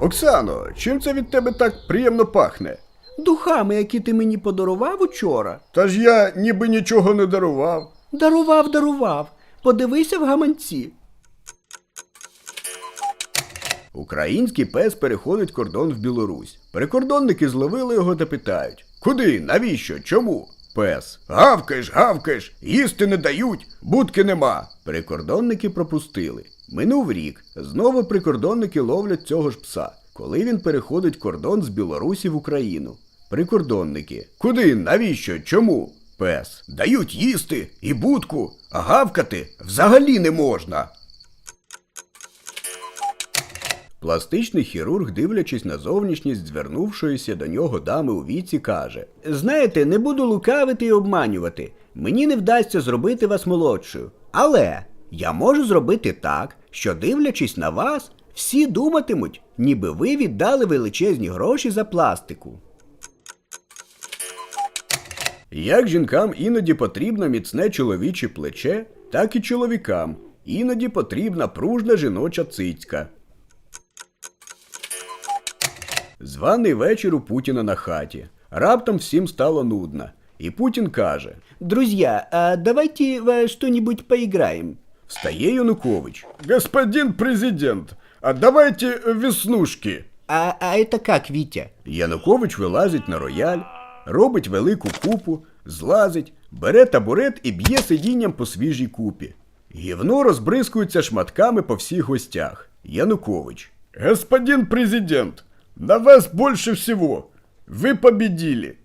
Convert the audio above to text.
Оксано, чим це від тебе так приємно пахне? Духами, які ти мені подарував учора. Та ж я ніби нічого не дарував. Дарував, дарував. Подивися в гаманці. Український пес переходить кордон в Білорусь. Прикордонники зловили його та питають: Куди? Навіщо? Чому? Пес. Гавкаєш, гавкаєш, їсти не дають, будки нема. Прикордонники пропустили. Минув рік. Знову прикордонники ловлять цього ж пса, коли він переходить кордон з Білорусі в Україну. Прикордонники. Куди? Навіщо? Чому? Пес. Дають їсти і будку, а гавкати взагалі не можна. Пластичний хірург, дивлячись на зовнішність звернувшоїся до нього дами у віці, каже: Знаєте, не буду лукавити і обманювати. Мені не вдасться зробити вас молодшою. Але я можу зробити так, що, дивлячись на вас, всі думатимуть, ніби ви віддали величезні гроші за пластику. Як жінкам іноді потрібно міцне чоловіче плече, так і чоловікам іноді потрібна пружна жіноча цицька. Званий вечір у Путіна на хаті. Раптом всім стало нудно. І Путін каже: Друзья, а давайте во что-нибудь поиграем. Встає Янукович. Господин президент, а давайте веснушки. А, а это как, Витя? Янукович вилазить на рояль, робить велику купу, злазить, бере табурет і б'є сидінням по свіжій купі. Гівно розбризкується шматками по всіх гостях. Янукович. Господин президент, на вас больше всего. Вы победили.